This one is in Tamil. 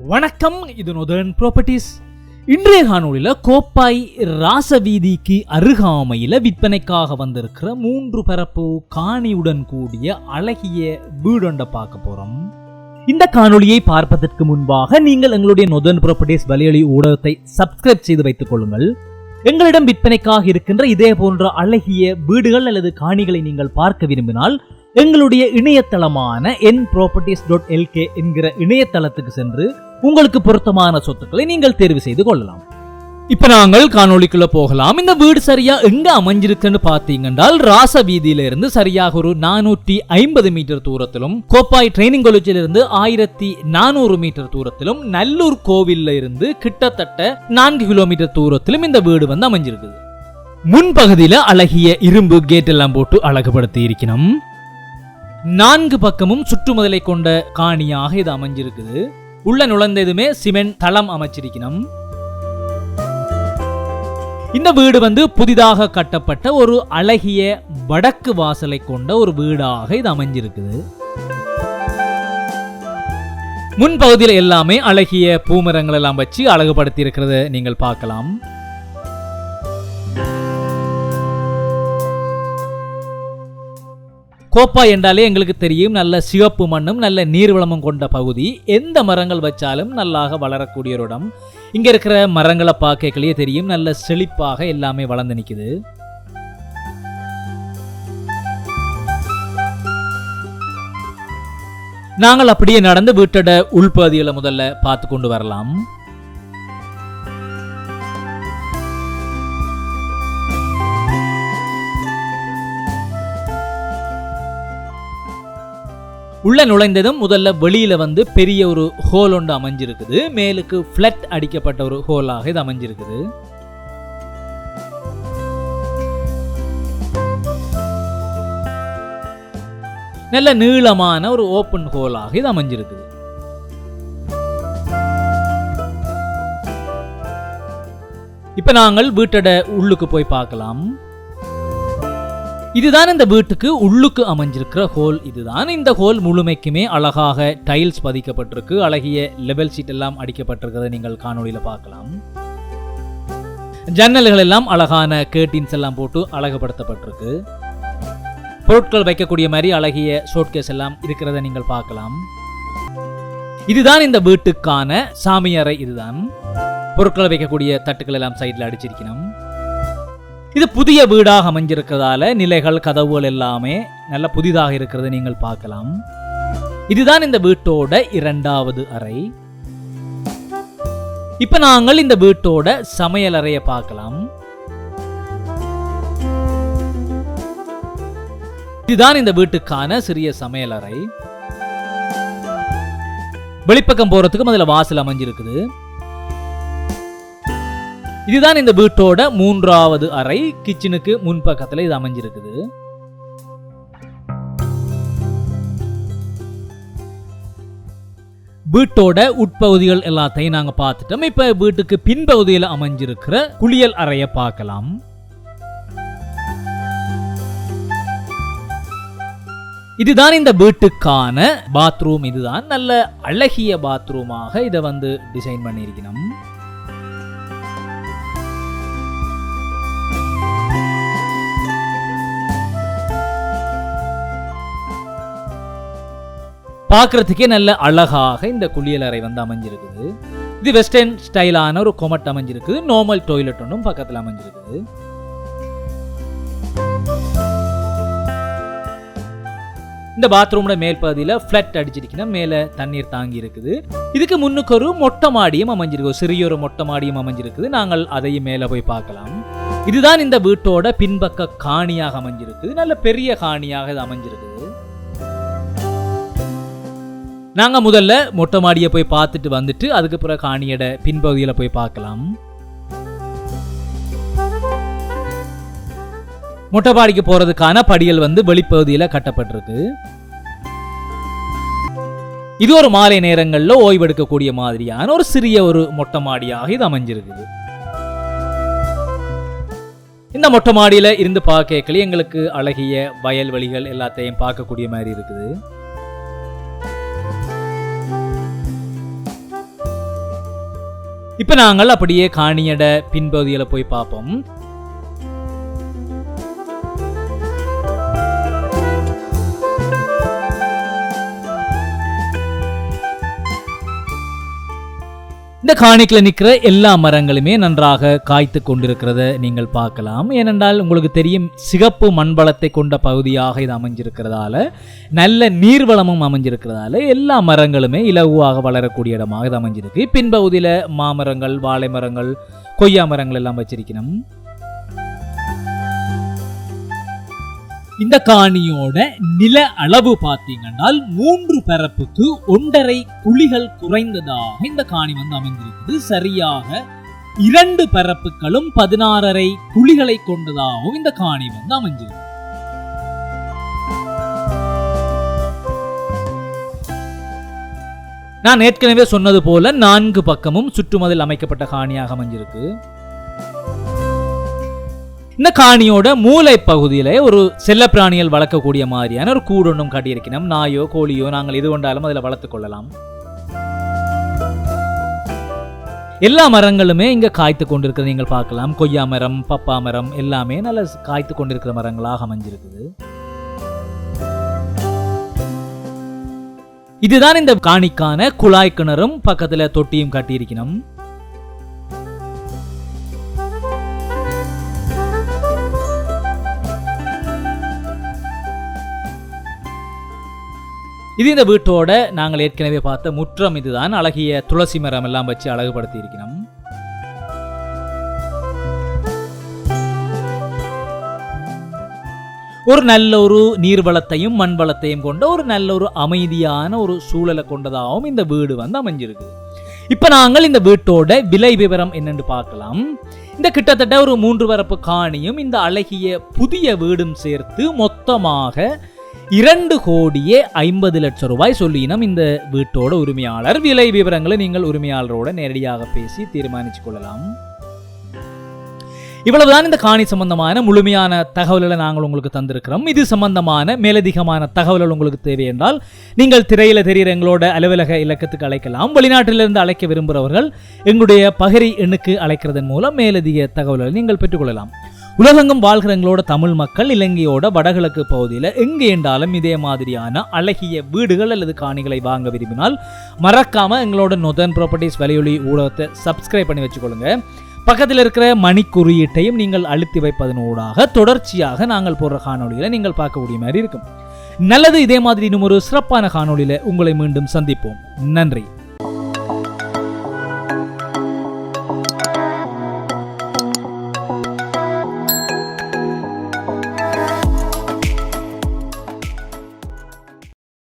வணக்கம் இது நொதன் ப்ராப்பர்ட்டிஸ் இன்றைய காணொலியில் கோப்பாய் ராசவீதிக்கு அருகாமையில் விற்பனைக்காக வந்திருக்கிற மூன்று பரப்பு காணியுடன் கூடிய அழகிய வீடொண்டை பார்க்க போறோம். இந்த காணொலியை பார்ப்பதற்கு முன்பாக நீங்கள் எங்களுடைய நொதர்ன் ப்ராப்பர்ட்டிஸ் வலையொலி ஊடகத்தை சப்ஸ்கிரைப் செய்து வைத்துக் கொள்ளுங்கள். எங்களிடம் விற்பனைக்காக இருக்கின்ற இதே போன்ற அழகிய வீடுகள் அல்லது காணிகளை நீங்கள் பார்க்க விரும்பினால் எங்களுடைய இணையதளமான என் ப்ராப்பர்ட்டிஸ் டாட் எல்கே என்கிற இணையதளத்துக்கு சென்று உங்களுக்கு பொருத்தமான சொத்துக்களை நீங்கள் தேர்வு செய்து கொள்ளலாம். இப்போ நாங்கள் காணொலிக்குள்ள போகலாம். இந்த வீடு சரியா எங்க அமைஞ்சிருக்குன்னு பாத்தீங்கன்றால் ராச வீதியில இருந்து சரியாக ஒரு நானூற்றி ஐம்பது மீட்டர் தூரத்திலும் கோப்பாய் ட்ரைனிங் காலேஜில் இருந்து ஆயிரத்தி நானூறு மீட்டர் தூரத்திலும் நல்லூர் கோவில்ல இருந்து கிட்டத்தட்ட நான்கு கிலோமீட்டர் தூரத்திலும் இந்த வீடு வந்து அமைஞ்சிருக்குது. முன்பகுதியில அழகிய இரும்பு கேட் எல்லாம் போட்டு அழகுபடுத்தி இருக்கணும் நான்கு பக்கமும் சுற்றுமதலை கொண்ட காணியாக இது அமைஞ்சிருக்குது. உள்ள நுழைந்ததுமே சிமெண்ட் தளம் அமைச்சிருக்கணும். இந்த வீடு வந்து புதிதாக கட்டப்பட்ட ஒரு அழகிய வடக்கு வாசலை கொண்ட ஒரு வீடாக இது அமைஞ்சிருக்குது. முன்பகுதியில் எல்லாமே அழகிய பூமரங்கள் எல்லாம் வச்சு அழகுபடுத்தி இருக்கிறத நீங்கள் பார்க்கலாம். கோப்பா என்றாலே எங்களுக்கு தெரியும். நல்ல சிவப்பு மண்ணும் நல்ல நீர்வளமும் கொண்ட பகுதி. எந்த மரங்கள் வச்சாலும் நல்லாக வளரக்கூடிய ஒரு இடம். இங்க இருக்கிற மரங்களை பார்க்கலையே தெரியும். நல்ல செழிப்பாக எல்லாமே வளர்ந்து நிக்குது. நாங்கள் அப்படியே நடந்து வீட்டோட உள்பகுதிகளை முதல்ல பார்த்து கொண்டு வரலாம். உள்ள நுழைந்ததும் முதல்ல வெளியில வந்து பெரிய ஒரு ஹோல் ஒன்று அமைஞ்சிருக்குது. மேலுக்கு ஃபிளட் அடிக்கப்பட்ட ஒரு ஹோலாக இது அமைஞ்சிருக்குது. நல்ல நீளமான ஒரு ஓப்பன் ஹோலாக இது அமைஞ்சிருக்குது. இப்போ நாங்கள் வீட்டோட உள்ளுக்கு போய் பார்க்கலாம். இதுதான் இந்த வீட்டுக்கு உள்ளுக்கு அமைஞ்சிருக்கிற ஹோல் இதுதான் இந்த ஹோல் முழுமைக்குமே அழகாக டைல்ஸ் பதிக்கப்பட்டிருக்கு. அழகிய லெவல் சீட் எல்லாம் அடிக்கப்பட்டிருக்கிறத நீங்கள் காணொளியில பார்க்கலாம். ஜன்னல்கள் எல்லாம் அழகான கேர்டின்ஸ் எல்லாம் போட்டு அழகுபடுத்தப்பட்டிருக்கு. பொருட்கள் வைக்கக்கூடிய மாதிரி அழகிய ஷோட்கேஸ் எல்லாம் இருக்கிறத நீங்கள் பார்க்கலாம். இதுதான் இந்த வீட்டுக்கான சாமியறை இதுதான் பொருட்களை வைக்கக்கூடிய தட்டுக்கள் எல்லாம் சைடில் அடிச்சிருக்கணும். இது புதிய வீடாக அமைஞ்சிருக்கிறதால நிலைகள் கதவுகள் எல்லாமே நல்ல புதிதாக இருக்கிறத நீங்கள் பார்க்கலாம். இதுதான் இந்த வீட்டோட இரண்டாவது அறை. இப்ப நாங்கள் இந்த வீட்டோட சமையல் அறையை பார்க்கலாம். இதுதான் இந்த வீட்டுக்கான சிறிய சமையல் அறை. வெளிப்பக்கம் போறதுக்கும் அதுல வாசல் அமைஞ்சிருக்குது. இதுதான் இந்த வீட்டோட மூன்றாவது அறை. கிச்சனுக்கு முன்பக்கத்தில் இது அமைஞ்சிருக்குது. வீட்டோட உட்பகுதிகள் எல்லாத்தையும் நாங்க பார்த்துட்டோம். இப்ப வீட்டுக்கு பின்பகுதியில் அமைஞ்சிருக்கிற குளியல் அறையை பார்க்கலாம். இதுதான் இந்த வீட்டுக்கான பாத்ரூம் இதுதான் நல்ல அழகிய பாத்ரூமாக இதை வந்து டிசைன் பண்ணியிருக்கணும். பார்க்குறதுக்கே நல்ல அழகாக இந்த குளியலறை வந்து அமைஞ்சிருக்குது. இது வெஸ்டர்ன் ஸ்டைலான ஒரு கொமட் அமைஞ்சிருக்குது. நார்மல் டாய்லெட் ஒன்றும் பக்கத்தில் அமைஞ்சிருக்குது. இந்த பாத்ரூமோட மேல் பகுதியில் ஃப்ளட் அடிச்சிருக்கீங்கன்னா மேலே தண்ணீர் தாங்கி இருக்குது. இதுக்கு முன்னுக்கு ஒரு மொட்டை மாடியும் அமைஞ்சிருக்கு. சிறிய ஒரு மொட்டை மாடியும் அமைஞ்சிருக்குது. நாங்கள் அதையும் மேலே போய் பார்க்கலாம். இதுதான் இந்த வீட்டோட பின்பக்க காணியாக அமைஞ்சிருக்குது. நல்ல பெரிய காணியாக இது அமைஞ்சிருக்குது. நாங்கள் முதல்ல மொட்டை மாடியை போய் பார்த்துட்டு வந்துட்டு அதுக்கு காணியோட பின்பகுதியில் போய் பார்க்கலாம். மொட்டை மாடிக்கு படிகள் வந்து வெளிப்பகுதியில் கட்டப்பட்டிருக்கு. இது ஒரு மாலை நேரங்களில் ஓய்வெடுக்கக்கூடிய மாதிரியான ஒரு சிறிய ஒரு மொட்டை மாடியாக இது அமைஞ்சிருக்குது. இந்த மொட்டை மாடியில் இருந்து பார்க்கல எங்களுக்கு அழகிய வயல்வெளிகள் எல்லாத்தையும் பார்க்கக்கூடிய மாதிரி இருக்குது. இப்ப நாங்கள் அப்படியே காணியட பின்பகுதியில் போய் பார்ப்போம். இந்த காணிக்கில் நிற்கிற எல்லா மரங்களுமே நன்றாக காய்த்து கொண்டிருக்கிறத நீங்கள் பார்க்கலாம். ஏனென்றால் உங்களுக்கு தெரியும் சிகப்பு மண்பலத்தை கொண்ட பகுதியாக இது அமைஞ்சிருக்கிறதால நல்ல நீர்வளமும் அமைஞ்சிருக்கிறதால எல்லா மரங்களுமே இலகுவாக வளரக்கூடிய இடமாக இது அமைஞ்சிருக்கு. பின்பகுதியில் மாமரங்கள் வாழை மரங்கள் கொய்யா மரங்கள் எல்லாம் வச்சிருக்கணும். இந்த காணியோட நில அளவு பார்த்தீங்கன்னால் மூன்று பரப்புக்கு ஒன்றரை குழிகள் குறைந்ததாக இந்த காணி வந்து அமைந்திருக்குது. சரியாக இரண்டு பரப்புகளும் பதினாறரை குழிகளை கொண்டதாகவும் இந்த காணி வந்து அமைஞ்சிருக்கு நான் ஏற்கனவே சொன்னது போல நான்கு பக்கமும் சுற்றுமதில் அமைக்கப்பட்ட காணியாக அமைஞ்சிருக்கு. இந்த காணியோட மூளை பகுதியில ஒரு செல்லப்பிராணிகள் வளர்க்கக்கூடிய மாதிரியான ஒரு கூடு ஒன்றும் காட்டியிருக்கணும் நாயோ கோழியோ நாங்கள் எது கொண்டாலும் அதில் வளர்த்துக் கொள்ளலாம். எல்லா மரங்களுமே இங்க காய்த்து கொண்டிருக்கிறது. நீங்கள் பார்க்கலாம். கொய்யா மரம் பப்பா மரம் எல்லாமே நல்ல காய்த்து கொண்டிருக்கிற மரங்களாக அமைஞ்சிருக்குது. இதுதான் இந்த காணிக்கான குழாய் கிணறும் பக்கத்துல தொட்டியும் கட்டியிருக்கணும். இது இந்த வீட்டோட நாங்கள் ஏற்கனவே பார்த்த முற்றம் இதுதான். அழகிய துளசி மரம் எல்லாம் வச்சு அழகுபடுத்தி இருக்கணும் ஒரு நல்ல ஒரு நீர்வளத்தையும் மண் வளத்தையும் கொண்ட ஒரு நல்ல ஒரு அமைதியான ஒரு சூழலை கொண்டதாகவும் இந்த வீடு வந்து அமைஞ்சிருக்கு. இப்போ நாங்கள் இந்த வீட்டோட விலை விவரம் என்னன்னு பார்க்கலாம். இந்த கிட்டத்தட்ட ஒரு மூன்று வரப்பு காணியும் இந்த அழகிய புதிய வீடும் சேர்த்து மொத்தமாக இரண்டு கோடியே ஐம்பது லட்சம் ரூபாய் சொல்லினோம் இந்த வீட்டோட உரிமையாளர். விலை விவரங்களை நீங்கள் உரிமையாளரோட நேரடியாக பேசி தீர்மானிச்சு கொள்ளலாம். இவ்வளவுதான் இந்த காணி சம்பந்தமான முழுமையான தகவல்களை நாங்கள் உங்களுக்கு தந்திருக்கிறோம். இது சம்பந்தமான மேலதிகமான தகவல்கள் உங்களுக்கு தேவை என்றால் நீங்கள் திரையில தெரிகிற எங்களோட அலுவலக இலக்கத்துக்கு அழைக்கலாம். வெளிநாட்டிலிருந்து அழைக்க விரும்புகிறவர்கள் எங்களுடைய பகிரி எண்ணுக்கு அழைக்கிறதன் மூலம் மேலதிக தகவல்களை நீங்கள் பெற்றுக்கொள்ளலாம் உலகெங்கும் வாழ்கிற எங்களோட தமிழ் மக்கள் இலங்கையோட வடகிழக்கு பகுதியில் எங்கே என்றாலும் இதே மாதிரியான அழகிய வீடுகள் அல்லது காணிகளை வாங்க விரும்பினால் மறக்காம எங்களோட நொதன் ப்ராப்பர்ட்டிஸ் வலியுலி ஊடகத்தை சப்ஸ்கிரைப் பண்ணி வச்சுக்கொள்ளுங்க. பக்கத்தில் இருக்கிற மணி குறியீட்டையும் நீங்கள் அழுத்தி வைப்பதனூடாக தொடர்ச்சியாக நாங்கள் போடுற காணொளிகளை நீங்கள் பார்க்கக்கூடிய மாதிரி இருக்கும். நல்லது இதே மாதிரி இன்னும் ஒரு சிறப்பான காணொலியில் உங்களை மீண்டும் சந்திப்போம். நன்றி.